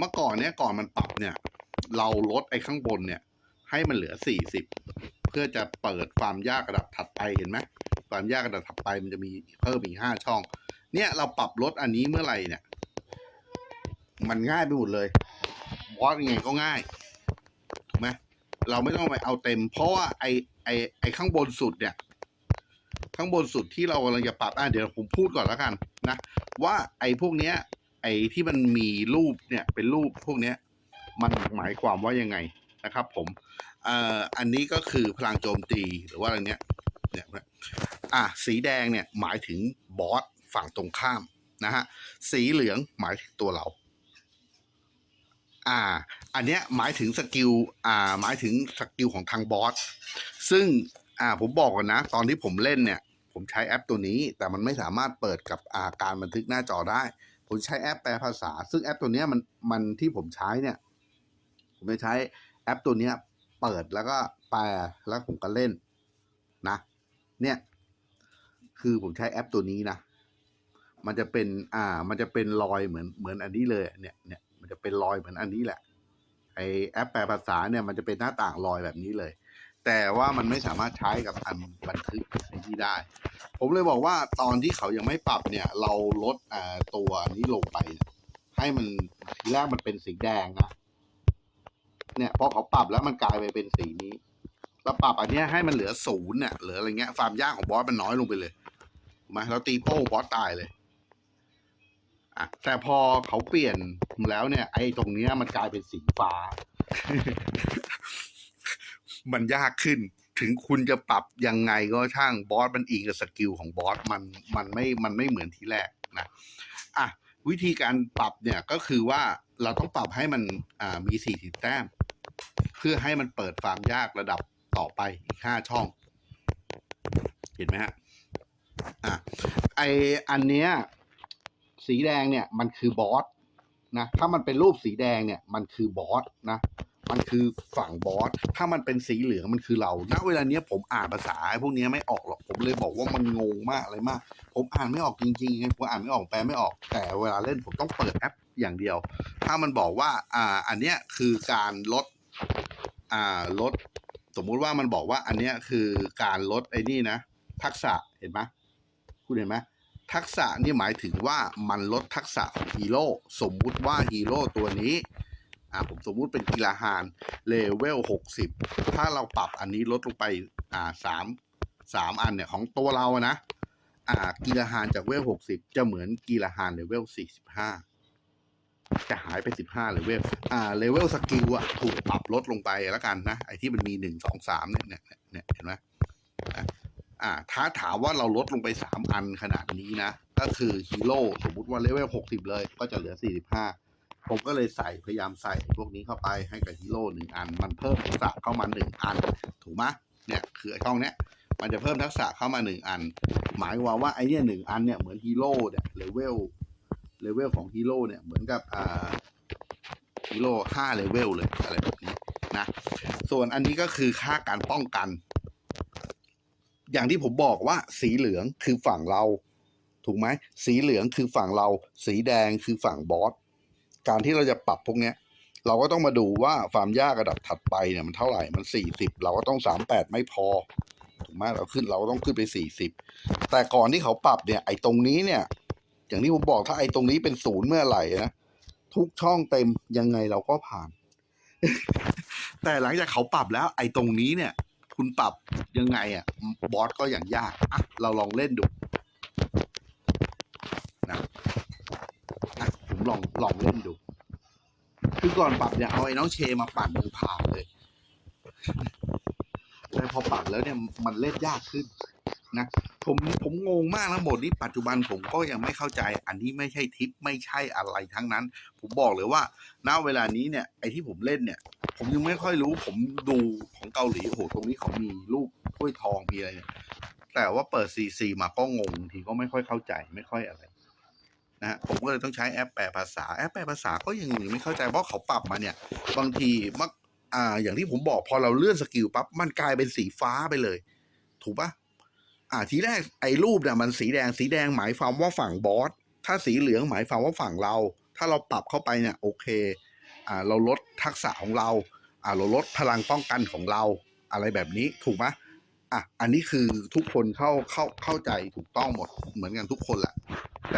เมื่อก่อนเนี่ยก่อนมันปรับเนี่ย เราลดไอ้ข้างบนเนี่ย ให้มันเหลือสี่สิบเพื่อจะเปิดความยากระดับถัดไปเห็นไหมความยากระดับถัดไปมันจะมีเพิ่มอีกห้าช่อง เนี่ยเราปรับลดอันนี้เมื่อไหร่เนี่ย มันง่ายไปหมดเลยบอสยังไงก็ง่ายถูกไหมเราไม่ต้องไปเอาเต็ม เพราะว่าไอไอไอข้างบนสุดเนี่ย ข้างบนสุดที่เรากำลังจะปรับอะเดี๋ยวผมพูดก่อนแล้วกันนะ ว่าไอ้พวกเนี้ย ไอ้ที่มันมีรูปเนี่ยเป็นรูปพวกเนี้ยมันหมายความว่ายังไงนะครับ ผมเอ่ออันนี้ก็คือพลังโจมตีหรือว่าอะไรเนี้ยเนี่ยอะสีแดงเนี่ยหมายถึงบอสฝั่งตรงข้ามนะฮะสีเหลืองหมายถึงตัวเรา อ่า อันเนี้ยหมายถึงสกิลอ่าหมายถึงสกิลของทางบอสซึ่งอ่าผมบอกก่อนนะ ตอนที่ผมเล่นเนี่ย ผมใช้แอปตัวนี้ แต่มันไม่สามารถเปิดกับอาการบันทึกหน้าจอได้ ผมใช้แอปแปลภาษา ซึ่งแอปตัวนี้มันมันที่ผมใช้เนี่ย ผมจะใช้แอปตัวนี้เปิดแล้วก็แปลแล้วผมก็เล่นนะ เนี่ย คือผมใช้แอปตัวนี้นะมันจะเป็น อ่า มันจะเป็นรอยเหมือนเหมือนอันนี้เลย เนี่ย เนี่ย มันจะเป็นรอยเหมือนอันนี้แหละ ไอแอปแปลภาษาเนี่ย มันจะเป็นหน้าต่างรอยแบบนี้เลย แต่ว่ามันไม่สามารถใช้กับอันบันทึกไอที่ได้ ผมเลยบอกว่าตอนที่เขายังไม่ปรับเนี่ย เราลดตัวนี้ลงไป ให้มันทีแรกมันเป็นสีแดงนะเนี่ยพอเขาปรับแล้วมันกลายไปเป็นสีนี้เราปรับอันนี้ให้มันเหลือศูนย์เนี่ยเหลืออะไรเงี้ยความยากของบอสมันน้อยลงไปเลยถูกไหมเราตีโป้งบอสตายเลยอะแต่พอเขาเปลี่ยนแล้วเนี่ย ไอ้ตรงเนี้ยมันกลายเป็นสีฟ้า มันยากขึ้น ถึงคุณจะปรับยังไงก็ช่างบอสมันอิงกับสกิลของบอสมันมันไม่มันไม่เหมือนที่แรกนะอะวิธีการปรับเนี่ยก็คือว่าเราต้องปรับให้มันอ่ามีสี่สิบแต้ม เพื่อให้มันเปิดความยากระดับต่อไปอีกห้าช่อง เห็นไหมฮะอะไออันเนี้ยสีแดงเนี่ยมันคือบอสนะถ้ามันเป็นรูปสีแดงเนี่ยมันคือบอสนะ มันคือฝั่งบอส ถ้ามันเป็นสีเหลืองมันคือเรา ณ เวลาเนี้ยผมอ่านภาษาพวกเนี้ยไม่ออกหรอก ผมเลยบอกว่ามันงงมากอะไรมาก ผมอ่านไม่ออกจริงๆผมอ่านไม่ออกแปลไม่ออก แต่เวลาเล่นผมต้องเปิดแอปอย่างเดียว ถ้ามันบอกว่า อ่า อันเนี้ยคือการลด อ่า ลด สมมุติว่ามันบอกว่า อันเนี้ยคือการลดไอ้นี่นะ ทักษะ เห็นไหมคุณเห็นไหมทักษะนี่หมายถึงว่ามันลดทักษะของฮีโร่ สมมุติว่าฮีโร่ตัวนี้ อ่าผมสมมุติเป็นกีฬาฮานเลเวลหกสิบถ้าเราปรับอันนี้ลดลงไปอ่าสามสามอันเนี่ยของตัวเราอะนะ อ่า กีฬาฮานจากเวลหกสิบจะเหมือนกีฬาฮานเลเวลสี่สิบห้าจะหายไปสิบห้าเลเวลอ่าเลเวลสกิลอะถูกปรับลดลงไปแล้วกันนะ ไอ้ที่มันมีหนึ่งสองสามเนี่ยเนี่ยเนี่ยเห็นไหมอะอ่าถ้าถามว่าเราลดลงไปสามอันขนาดนี้นะ ก็คือฮีโร่สมมุติว่าเลเวลหกสิบเลยก็จะเหลือสี่สิบห้า ผมก็เลยใส่พยายามใส่พวกนี้เข้าไปให้กับฮีโร่หนึ่งอัน มันเพิ่มทักษะเข้ามาหนึ่งอัน ถูกไหมเนี่ยคือไอ้ช่องเนี้ยมันจะเพิ่มทักษะเข้ามาหนึ่งอัน หมายความว่าไอ้เนี่ยหนึ่งอันเนี่ยเหมือนฮีโร่เนี่ยเลเวลเลเวลของฮีโร่เนี่ยเหมือนกับอ่าฮีโร่ห้าเลเวลเลยอะไรแบบนี้นะส่วนอันนี้ก็คือค่าการป้องกัน อย่างที่ผมบอกว่าสีเหลืองคือฝั่งเรา ถูกไหมสีเหลืองคือฝั่งเรา สีแดงคือฝั่งบอส การที่เราจะปรับพวกเนี้ย เราก็ต้องมาดูว่าความยากระดับถัดไปเนี่ยมันเท่าไหร่มันสี่สิบเราก็ต้องสามแปดไม่พอถูกไหมเราขึ้นเราก็ต้องขึ้นไปสี่สิบแต่ก่อนที่เขาปรับเนี่ยไอ้ตรงนี้เนี่ย อย่างที่ผมบอกถ้าไอ้ตรงนี้เป็นศูนย์เมื่อไหร่นะทุกช่องเต็มยังไงเราก็ผ่าน แต่หลังจากเขาปรับแล้ว ไอ้ตรงนี้เนี่ย คุณปรับยังไงอะบอสก็อย่างยากอะเราลองเล่นดูนะอะผม ลองลองเล่นดู คือก่อนปรับเนี่ยเอาไอ้น้องเชมาปั่นมือผ่านเลย แต่พอปรับแล้วเนี่ยมันเล่นยากขึ้นนะผมผมงงมากนะบทนี้ปัจจุบันผมก็ยังไม่เข้าใจ อันนี้ไม่ใช่ทิปไม่ใช่อะไรทั้งนั้น ผมบอกเลยว่าณเวลานี้เนี่ยไอที่ผมเล่นเนี่ย ผมยังไม่ค่อยรู้ ผมดูของเกาหลีโอ้โหตรงนี้เขามีรูปถ้วยทองมีอะไรเนี่ยแต่ว่าเปิดซีซีมาก็งงทีก็ไม่ค่อยเข้าใจไม่ค่อยอะไร นะฮะผมก็เลยต้องใช้แอปแปลภาษาแอปแปลภาษาก็ยังไม่เข้าใจเพราะเขาปรับมาเนี่ย บางทีมักอ่าอย่างที่ผมบอกพอเราเลื่อนสกิลปั๊บมันกลายเป็นสีฟ้าไปเลย ถูกปะอ่าทีแรกไอ้รูปเนี่ยมันสีแดงสีแดงหมายความว่าฝั่งบอสถ้าสีเหลืองหมายความว่าฝั่งเรา ถ้าเราปรับเข้าไปเนี่ยโอเคอ่าเราลดทักษะของเราอ่าเราลดพลังป้องกันของเรา อะไรแบบนี้ถูกไหมอะอันนี้คือทุกคนเข้าเข้าเข้าใจถูกต้องหมดเหมือนกันทุกคนแหละ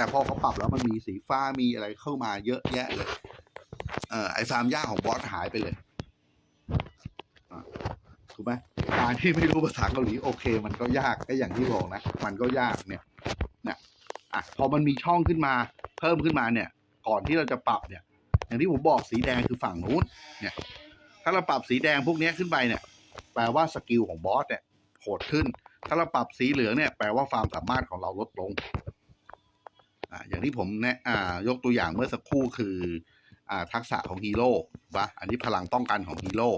แต่พอเขาปรับแล้วมันมีสีฟ้ามีอะไรเข้ามาเยอะแยะเลย เอ่อไอ้ความยากของบอสหายไปเลยถูกไหมการที่ไม่รู้ภาษาเกาหลีโอเค มันก็ยากก็อย่างที่บอกนะ มันก็ยากเนี่ยเนี่ยอะพอมันมีช่องขึ้นมา เพิ่มขึ้นมาเนี่ย ก่อนที่เราจะปรับเนี่ย อย่างที่ผมบอกสีแดงคือฝั่งนู้นเนี่ย ถ้าเราปรับสีแดงพวกนี้ขึ้นไปเนี่ย แปลว่าสกิลของบอสเนี่ยโหดขึ้น ถ้าเราปรับสีเหลืองเนี่ยแปลว่าความสามารถของเราลดลง อ่าอย่างที่ผมแนะอ่ายกตัวอย่างเมื่อสักครู่คืออ่าทักษะของฮีโร่ปะอันนี้พลังป้องกันของฮีโร่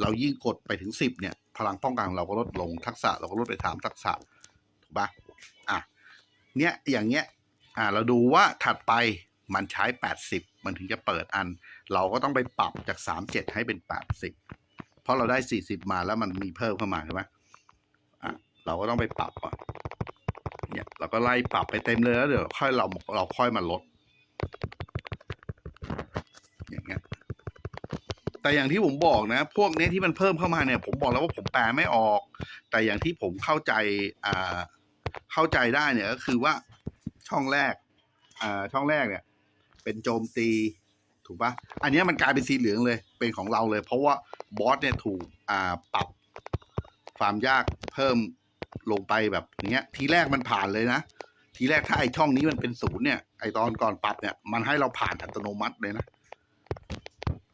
เรายิ่งกดไปถึงสิบเนี่ย พลังป้องกันของเราก็ลดลงทักษะเราก็ลดไปสามทักษะถูกปะอะเนี้ยอย่างเงี้ยอ่าเราดูว่าถัดไปมันใช้แปดสิบมันถึงจะเปิดอัน เราก็ต้องไปปรับจากสามเจ็ดให้เป็นแปดสิบเพราะเราได้สี่สิบมาแล้วมันมีเพิ่มเข้ามาใช่ไหมอะเราก็ต้องไปปรับก่อน เนี่ยเราก็ไล่ปรับไปเต็มเลยแล้วเดี๋ยวค่อยเราเราค่อยมาลด อย่างเงี้ย แต่อย่างที่ผมบอกนะ พวกเนี้ยที่มันเพิ่มเข้ามาเนี่ย ผมบอกแล้วว่าผมแปลไม่ออก แต่อย่างที่ผมเข้าใจอ่าเข้าใจได้เนี่ยก็คือว่าช่องแรกอ่าช่องแรกเนี่ย เป็นโจมตีถูกปะอันเนี้ยมันกลายเป็นสีเหลืองเลย เป็นของเราเลย เพราะว่าบอสเนี่ยถูกอ่าปรับความยากเพิ่ม ลงไปแบบเนี้ย ทีแรกมันผ่านเลยนะ ทีแรกถ้าไอช่องนี้มันเป็นศูนย์เนี่ย ไอตอนก่อนปรับเนี่ย มันให้เราผ่านอัตโนมัติเลยนะ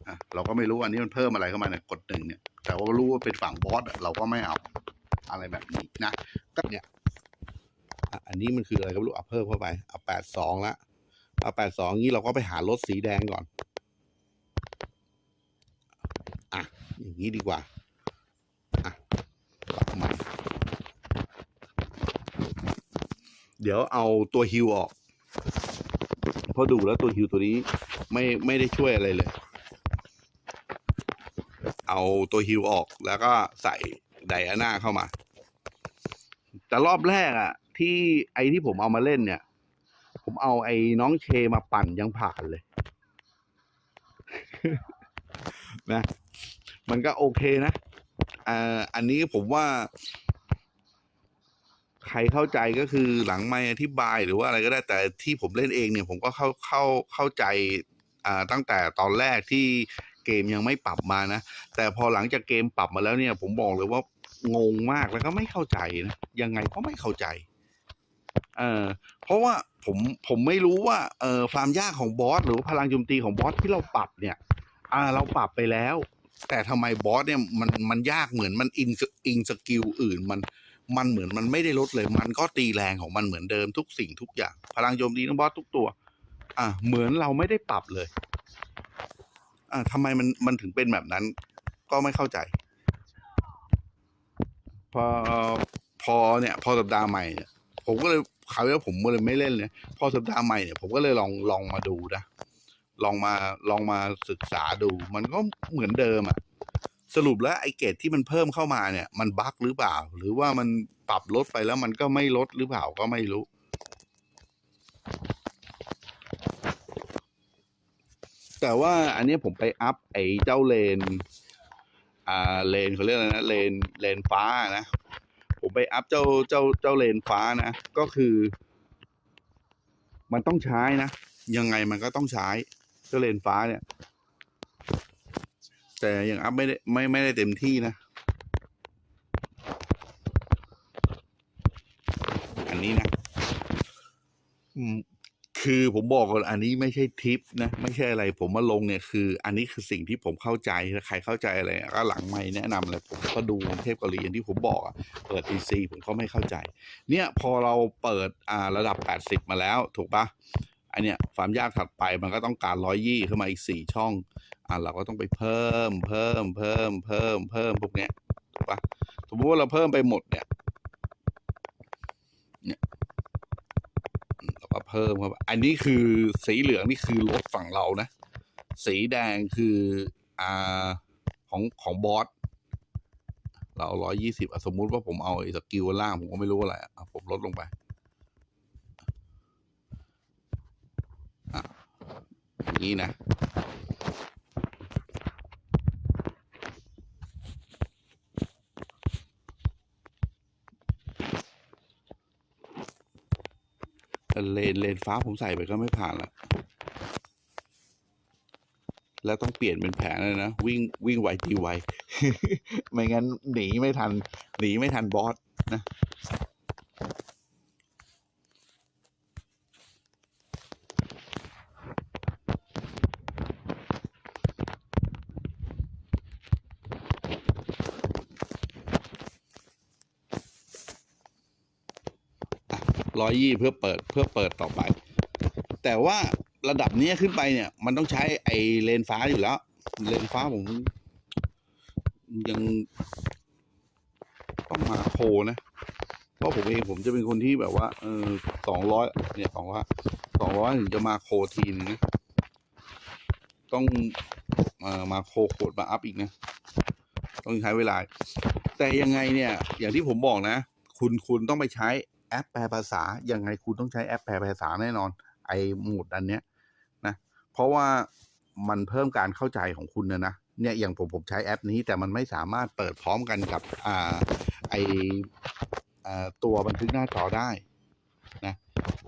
อะเราก็ไม่รู้อันนี้มันเพิ่มอะไรเข้ามาเนี่ยกดหนึ่งเนี่ย แต่ว่ารู้ว่าเป็นฝั่งบอสเราก็ไม่เอาอะไรแบบนี้นะก็เนี่ยอันนี้มันคืออะไรก็ไม่รู้เอาเพิ่มเข้าไปเอาแปดสองละเอาแปดสองนี้เราก็ไปหารถสีแดงก่อน อะ อย่างนี้ดีกว่า อะปรับใหม่ เดี๋ยวเอาตัวฮิวออกเพราะดูแล้วตัวฮิวตัวนี้ไม่ไม่ได้ช่วยอะไรเลย เอาตัวฮิวออกแล้วก็ใส่ไดอาน่าเข้ามา แต่รอบแรกอะที่ไอที่ผมเอามาเล่นเนี่ย ผมเอาไอ้น้องเชมาปั่นยังผ่านเลย นะ มันก็โอเคนะอ่าอันนี้ผมว่า ใครเข้าใจก็คือหลังไม่อธิบายหรือว่าอะไรก็ได้แต่ที่ผมเล่นเองเนี่ยผมก็เข้าเข้าเข้าใจอ่าตั้งแต่ตอนแรกที่เกมยังไม่ปรับมานะ แต่พอหลังจากเกมปรับมาแล้วเนี่ย ผมบอกเลยว่างงมากแล้วก็ไม่เข้าใจนะยังไงก็ไม่เข้าใจเออเพราะว่าผมผมไม่รู้ว่าเออความยากของบอสหรือว่าพลังโจมตีของบอสที่เราปรับเนี่ย อ่าเราปรับไปแล้ว แต่ทำไมบอสเนี่ยมันมันยากเหมือนมันอิงอิงสกิลอื่นมัน มันเหมือนมันไม่ได้ลดเลย มันก็ตีแรงของมันเหมือนเดิมทุกสิ่งทุกอย่าง พลังโจมตีของบอสทุกตัว อ่าเหมือนเราไม่ได้ปรับเลย อ่าทำไมมันมันถึงเป็นแบบนั้น ก็ไม่เข้าใจ พอพอเนี่ย พอสัปดาห์ใหม่เนี่ยผมก็เลยคราวนี้ผมก็เลยไม่เล่นเลยพอสัปดาห์ใหม่เนี่ยผมก็เลยลองลองมาดูนะลองมาลองมาศึกษาดู มันก็เหมือนเดิมอะ สรุปแล้วไอ้เกรดที่มันเพิ่มเข้ามาเนี่ย มันบั๊กหรือเปล่า หรือว่ามันปรับลดไปแล้วมันก็ไม่ลดหรือเปล่าก็ไม่รู้ แต่ว่าอันนี้ผมไปอัพไอ้เจ้าเลน อ่าเลนเขาเรียกอะไรนะเลนเลนฟ้านะ ผมไปอัพเจ้าเจ้าเจ้าเลนฟ้านะ ก็คือ มันต้องใช้นะ ยังไงมันก็ต้องใช้ เจ้าเลนฟ้าเนี่ย แต่ยังอัพไม่ได้ไม่ไม่ได้เต็มที่นะ อันนี้นะคือผมบอกก่อนอันนี้ไม่ใช่ทิปนะ ไม่ใช่อะไร ผมมาลงเนี่ยคือ อันนี้คือสิ่งที่ผมเข้าใจถ้าใครเข้าใจอะไรก็หลังไม่แนะนำเลยผมก็ดูเทพเกาหลีอย่างที่ผมบอกอะเปิด PC ผมก็ไม่เข้าใจ เนี่ยพอเราเปิดอ่าระดับ 80 มาแล้ว ถูกปะ อันเนี้ยความยากถัดไปมันก็ต้องการร้อยยี่เข้ามาอีกสี่ช่อง อ่าเราก็ต้องไปเพิ่ม เพิ่ม เพิ่ม เพิ่ม เพิ่มพวกเนี้ยถูกปะสมมติว่าเราเพิ่มไปหมดเนี่ย เนี่ยเราก็เพิ่มเข้าไปอันนี้คือสีเหลืองนี่คือลดฝั่งเรานะ สีแดงคืออ่าของของบอสเราร้อยยี่สิบสมมุติว่าผมเอาไอ้สกิลล่างผมก็ไม่รู้อะไรอะผมลดลงไปี้นะเลนเลนฟ้าผมใส่ไปก็ไม่ผ่านละแล้วต้องเปลี่ยนเป็นแผนเลยนะ วิ่งวิ่งไวตีไว ไม่งั้นหนีไม่ทัน หนีไม่ทันบอสนะ ร้อยยี่เพื่อเปิดเพื่อเปิดต่อไป แต่ว่าระดับนี้ขึ้นไปเนี่ย มันต้องใช้ไอเลนฟ้าอยู่แล้ว เลนฟ้าผมยังต้องมาโคนะ เพราะผมเองผมจะเป็นคนที่แบบว่า เออสองร้อยเนี่ยสองว่าสองร้อยถึงจะมาโคทีนึงนะต้องเอ่อมาโคโคดมาอัพอีกนะ ต้องใช้เวลา แต่ยังไงเนี่ย อย่างที่ผมบอกนะ คุณคุณต้องไปใช้ แอปแปลภาษายังไงคุณต้องใช้แอปแปลภาษาแน่นอน ไอ้หมุดอันเนี้ยนะเพราะว่ามันเพิ่มการเข้าใจของคุณนะนะเนี่ยอย่างผมผมใช้แอปนี้แต่มันไม่สามารถเปิดพร้อมกันกับอ่าไออ่าตัวบันทึกหน้าจอได้นะ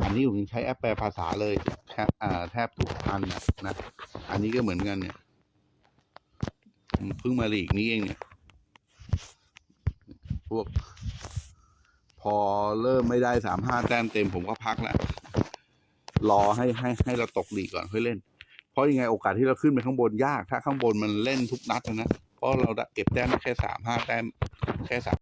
อันนี้ผมใช้แอปแปลภาษาเลยแทบอ่าแทบทุกอันนะนะอันนี้ก็เหมือนกันเนี่ยเพิ่งมาหลีกนี้เองเนี่ยพวก พอเริ่มไม่ได้สามห้าแต้มเต็มผมก็พักแล้ว รอให้ให้ให้เราตกดีก่อนค่อยเล่น เพราะยังไงโอกาสที่เราขึ้นไปข้างบนยาก ถ้าข้างบนมันเล่นทุกนัดนะ เพราะเราเก็บแต้มแค่สามห้าแต้มแค่สาม